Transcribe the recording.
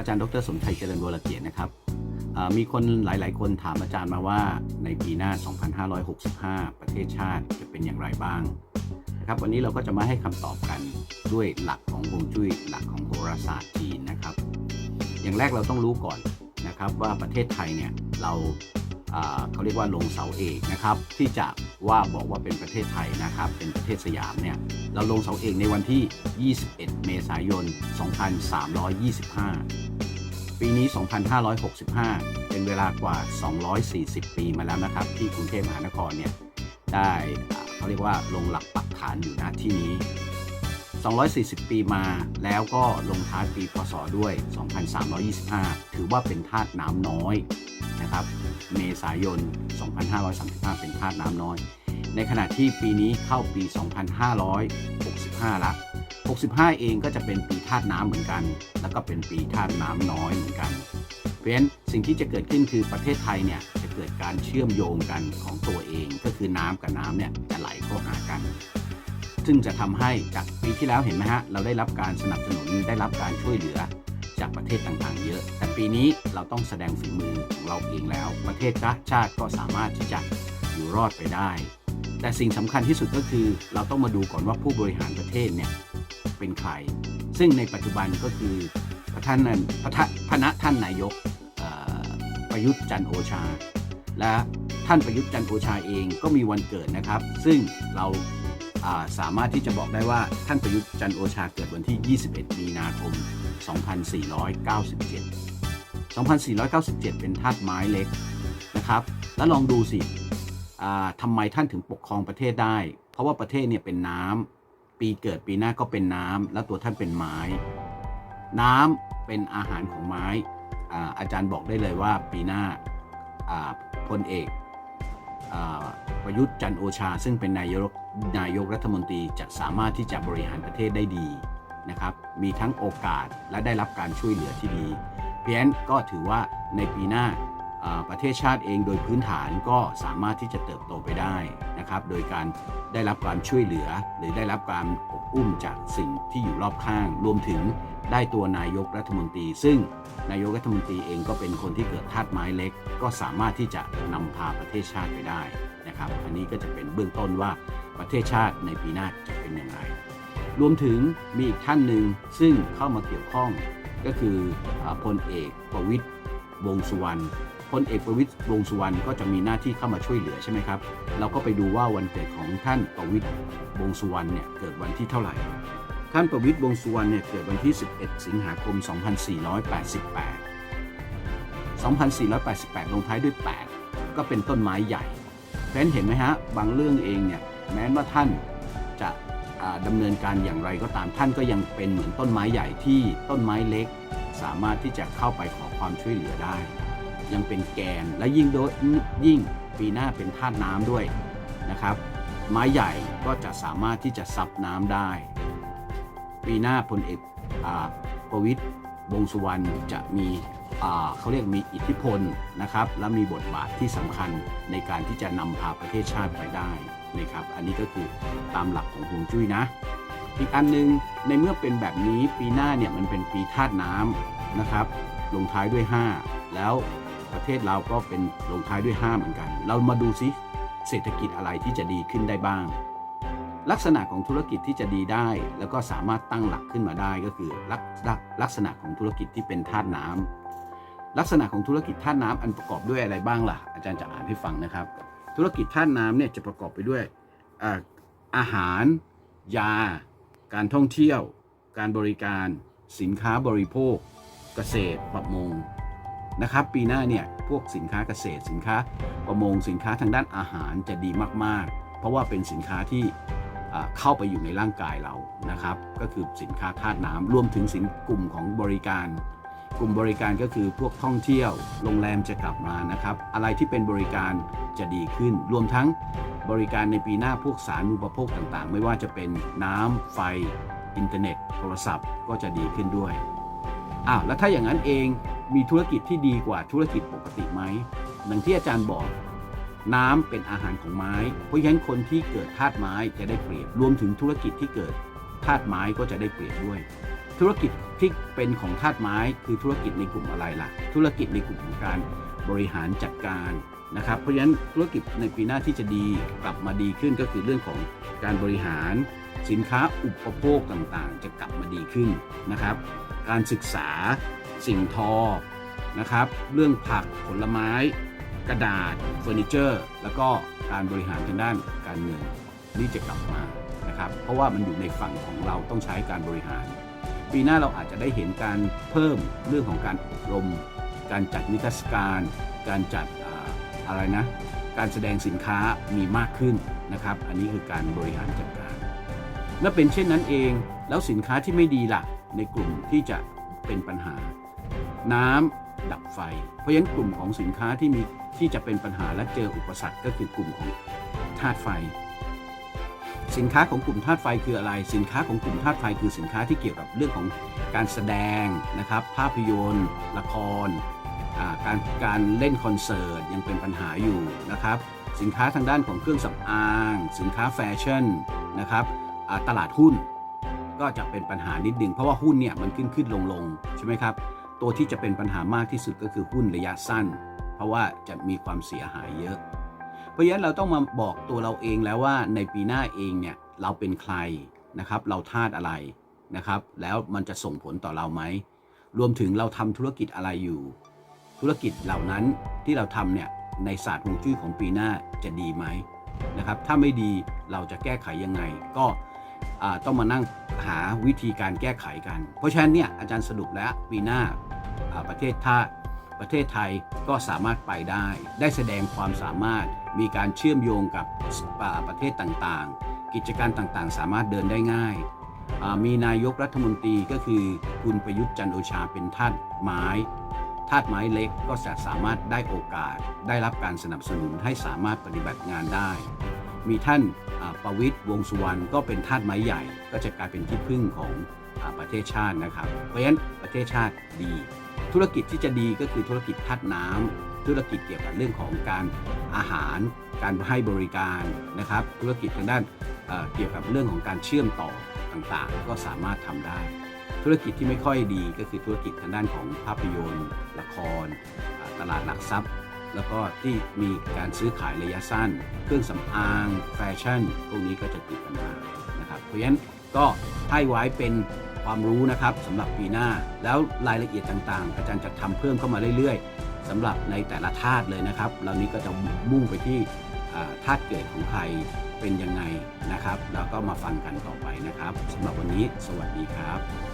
อาจารย์ดรสมชัยเจริญวรเกียรตินะครับมีคนหลาย ๆ คนถามอาจารย์มาว่าในปีหน้า 2565 ประเทศชาติจะเป็นอย่างไรบ้างนะครับวันนี้เราก็จะมาให้คำตอบกันด้วยหลักของฮวงจุ้ยหลักของโหราศาสตร์จีนนะครับ อย่างแรกเราต้องรู้ก่อนนะครับว่าประเทศไทยเนี่ยเรา เขาเรียกว่าลงเสาเอกนะครับ ที่จะว่าบอกว่าเป็นประเทศไทยนะครับ เป็นประเทศสยามเนี่ยเราลงเสาเอกในวันที่ 21 เมษายน 2325 ปีนี้ 2565 เป็นเวลากว่า 240 ปีมาแล้วนะครับ ที่กรุงเทพมหานครเนี่ยได้เขาเรียกว่าลงหลักปักฐานอยู่ณที่นี้ 240 ปีมาแล้วก็ลงท้ายปีพศด้วย 2325 ถือว่าเป็นธาตุน้ำน้อยนะครับ เมษายน 2535 เป็นธาตุน้ำน้อย ในขณะที่ปีนี้เข้าปี 2565 ละ 65 เองก็จะเป็นปีธาตุน้ำเหมือนกัน แล้วก็เป็นปีธาตุน้ำน้อยเหมือนกัน เพราะฉะนั้นสิ่งที่จะเกิดขึ้นคือประเทศไทยเนี่ยจะเกิดการเชื่อมโยงกันของตัวเอง ก็คือน้ำกับน้ำเนี่ยจะไหลเข้าหากัน ซึ่งจะทำให้จากปีที่แล้วเห็นไหมฮะ เราได้รับการสนับสนุนได้รับการช่วยเหลือจากประเทศต่างๆ เยอะ แต่ปีนี้เราต้องแสดงฝีมือของเราเองแล้ว ประเทศชาติก็สามารถที่จะอยู่รอดไปได้ แต่สิ่งสำคัญที่สุดก็คือ เราต้องมาดูก่อนว่าผู้บริหารประเทศเนี่ยเป็นใคร ซึ่งในปัจจุบันก็คือพระท่านพระพระณท่านนายกประยุทธ์จันโอชา และท่านประยุทธ์จันโอชาเองก็มีวันเกิดนะครับ ซึ่งเรา สามารถที่จะบอกได้ว่าท่านประยุทธ์จันโอชาเกิดวันที่ 21 มีนาคม 2497 2497 เป็นธาตุไม้เล็กนะครับ แล้วลองดูสิทำไมท่านถึงปกครองประเทศได้ เพราะว่าประเทศเนี่ยเป็นน้ำปีเกิดปีหน้าก็เป็นน้ำแล้วตัวท่านเป็นไม้ น้ำเป็นอาหารของไม้อาอาจารย์บอกได้เลยว่าปีหน้าพลเอกอประยุทธ์จันโอชา ซึ่งเป็นนายก นายกรัฐมนตรีจะสามารถที่จะบริหารประเทศได้ดีนะครับ มีทั้งโอกาสและได้รับการช่วยเหลือที่ดี เพราะฉะนั้นก็ถือว่าในปีหน้าอ่าประเทศชาติเองโดยพื้นฐานก็สามารถที่จะเติบโตไปได้นะครับ โดยการได้รับการช่วยเหลือ หรือได้รับการอบอุ้มจากสิ่งที่อยู่รอบข้าง รวมถึงได้ตัวนายกรัฐมนตรี ซึ่งนายกรัฐมนตรีเองก็เป็นคนที่เกิดธาตุไม้เล็ก ก็สามารถที่จะนำพาประเทศชาติไปได้นะครับ อันนี้ก็จะเป็นเบื้องต้นว่า ประเทศชาติในปีหน้าจะเป็นอย่างไร รวมถึงมีอีกท่านหนึ่งซึ่งเข้ามาเกี่ยวข้องก็คือพลเอกประวิตยวงสุวรรณพลเอกประวิตยวงสุวรรณก็จะมีหน้าที่เข้ามาช่วยเหลือใช่ไหมครับ เราก็ไปดูว่าวันเกิดของท่านประวิตยวงสุวรรณเนี่ยเกิดวันที่เท่าไหร่ ท่านประวิตยวงสุวรรณเนี่ยเกิดวันที่ 11 สิงหาคม 2488 2488 ลงท้ายด้วย 8 ก็เป็นต้นไม้ใหญ่เพราะฉะนั้นเห็นไหมฮะ บางเรื่องเองเนี่ย แม้ว่าท่านจะอ่าดำเนินการอย่างไรก็ตามท่านก็ยังเป็นเหมือนต้นไม้ใหญ่ที่ต้นไม้เล็ก สามารถที่จะเข้าไปขอความช่วยเหลือได้ ยังเป็นแกนและยิ่งโดยยิ่งปีหน้าเป็นธาตุน้ำด้วยนะครับ ไม้ใหญ่ก็จะสามารถที่จะซับน้ำได้ ปีหน้าพลเอกประวิตย วงสุวรรณจะมีเขาเรียกมีอิทธิพลนะครับ และมีบทบาทที่สำคัญในการที่จะนำพาประเทศชาติไปได้นะครับ อันนี้ก็คือตามหลักของฮวงจุ้ยนะ อีกอันหนึงในเมื่อเป็นแบบนี้ปีหน้าเนี่ยมันเป็นปีธาตุน้ำนะครับ ลงท้ายด้วย 5 แล้วประเทศเราก็เป็นลงท้ายด้วย 5 เหมือนกัน เรามาดูซิเศรษฐกิจอะไรที่จะดีขึ้นได้บ้าง ลักษณะของธุรกิจที่จะดีได้ แล้วก็สามารถตั้งหลักขึ้นมาได้ก็คือลักลกลักษณะของธุรกิจที่เป็นธาตุน้ำลักษณะของธุรกิจธาตุน้ำอันประกอบด้วยอะไรบ้างล่ะ อาจารย์จะอ่านให้ฟังนะครับ ธุรกิจธาตุน้ำเนี่ยจะประกอบไปด้วยอาอาหาร ยา การท่องเที่ยว การบริการ สินค้าบริโภค เกษตรประมงนะครับ ปีหน้าเนี่ยพวกสินค้าเกษตรสินค้าประมงสินค้าทางด้านอาหารจะดีมากๆ เพราะว่าเป็นสินค้าที่ เข้าไปอยู่ในร่างกายเรานะครับ ก็คือสินค้าธาตุน้ำรวมถึงสินกลุ่มของบริการ กลุ่มบริการก็คือพวกท่องเที่ยว โรงแรมจะกลับมานะครับ อะไรที่เป็นบริการจะดีขึ้น รวมทั้งบริการในปีหน้าพวกสาธารณูปโภคต่างๆ ไม่ว่าจะเป็นน้ำไฟ อินเทอร์เน็ต โทรศัพท์ก็จะดีขึ้นด้วยอ้าวแล้วถ้าอย่างนั้นเองมีธุรกิจที่ดีกว่าธุรกิจปกติไหมดังที่อาจารย์บอก น้ำเป็นอาหารของไม้ เพราะฉะนั้นคนที่เกิดธาตุไม้จะได้เปรียบ รวมถึงธุรกิจที่เกิดธาตุไม้ก็จะได้เปรียบด้วย ธุรกิจที่เป็นของธาตุไม้ คือธุรกิจในกลุ่มอะไรล่ะ ธุรกิจในกลุ่มของการบริหารจัดการนะครับ เพราะฉะนั้นธุรกิจในปีหน้าที่จะดีกลับมาดีขึ้นก็คือเรื่องของการบริหารสินค้าอุปโภคต่างๆ จะกลับมาดีขึ้นนะครับ การศึกษาสิ่งทอนะครับ เรื่องผักผลไม้ กระดาษเฟอร์นิเจอร์ แล้วก็การบริหารทางด้านการเงินนี่จะกลับมานะครับเพราะว่ามันอยู่ในฝั่งของเราต้องใช้การบริหาร ปีหน้าเราอาจจะได้เห็นการเพิ่มเรื่องของการอบรม การจัดนิทรรศการ การจัดออะไรนะการแสดงสินค้ามีมากขึ้นนะครับ อันนี้คือการบริหารจัดการ และเป็นเช่นนั้นเองแล้วสินค้าที่ไม่ดีล่ะในกลุ่มที่จะเป็นปัญหา น้ำ ดับไฟ เพราะฉะนั้นกลุ่มของสินค้าที่มีที่จะเป็นปัญหาและเจออุปสรรคก็คือกลุ่มของธาตุไฟ สินค้าของกลุ่มธาตุไฟคืออะไร สินค้าของกลุ่มธาตุไฟคือสินค้าที่เกี่ยวกับเรื่องของการแสดงนะครับภาพยนตร์ ละครการการเล่นคอนเสิร์ตยังเป็นปัญหาอยู่นะครับสินค้าทางด้านของเครื่องสำอาง สินค้าแฟชั่นนะครับตลาดหุ้นก็จะเป็นปัญหานิดนึงเพราะว่าหุ้นเนี่ยมันขึ้นขึ้นลงลงใช่ไหมครับ ตัวที่จะเป็นปัญหามากที่สุดก็คือหุ้นระยะสั้น เพราะว่าจะมีความเสียหายเยอะ เพราะฉะนั้นเราต้องมาบอกตัวเราเองแล้วว่าในปีหน้าเองเนี่ยเราเป็นใครนะครับ เราธาตุอะไรนะครับ แล้วมันจะส่งผลต่อเราไหมรวมถึงเราทำธุรกิจอะไรอยู่ ธุรกิจเหล่านั้นที่เราทำเนี่ยในศาสตร์ฮวงจุ้ยของปีหน้าจะดีไหมนะครับ ถ้าไม่ดีเราจะแก้ไขยังไง ก็ต้องมานั่งหาวิธีการแก้ไขกัน เพราะฉะนั้นเนี่ยอาจารย์สรุปแล้วปีหน้า ประเทศท่าประเทศไทยก็สามารถไปได้ ได้แสดงความสามารถมีการเชื่อมโยงกับประเทศต่างๆ กิจการต่างๆ สามารถเดินได้ง่าย มีนายกรัฐมนตรีก็คือคุณประยุทธ์จันโอชาเป็นท่านไม้ธาตุไม้เล็กก็จะสามารถได้โอกาส ได้รับการสนับสนุนให้สามารถปฏิบัติงานได้ มีท่านประวิตยวงษ์สุวรรณก็เป็นธาตุไม้ใหญ่ ก็จะกลายเป็นที่พึ่งของอประเทศชาตินะครับ เพราะฉะนั้นประเทศชาติดี ธุรกิจที่จะดีก็คือธุรกิจธาตุน้ำธุรกิจเกี่ยวกับเรื่องของการอาหาร การให้บริการนะครับ ธุรกิจทางด้านเเกี่ยวกับเรื่องของการเชื่อมต่อต่างๆ ก็สามารถทำได้ ธุรกิจที่ไม่ค่อยดีก็คือธุรกิจทางด้านของภาพยนตร์ ละคร ตลาดหลักทรัพย์ แล้วก็ที่มีการซื้อขายระยะสั้น เครื่องสำอาง แฟชั่น พวกนี้ก็จะติดปัญหานะครับ เพราะฉะนั้นก็ให้ไว้เป็น ความรู้นะครับสำหรับปีหน้า แล้วรายละเอียดต่างๆ อาจารย์จะทำเพิ่มเข้ามาเรื่อยๆสำหรับในแต่ละธาตุเลยนะครับเหล่านี้ก็จะมุ่งไปที่อ่าธาตุเกิดของใครเป็นยังไงนะครับ แล้วก็มาฟังกันต่อไปนะครับสำหรับวันนี้สวัสดีครับ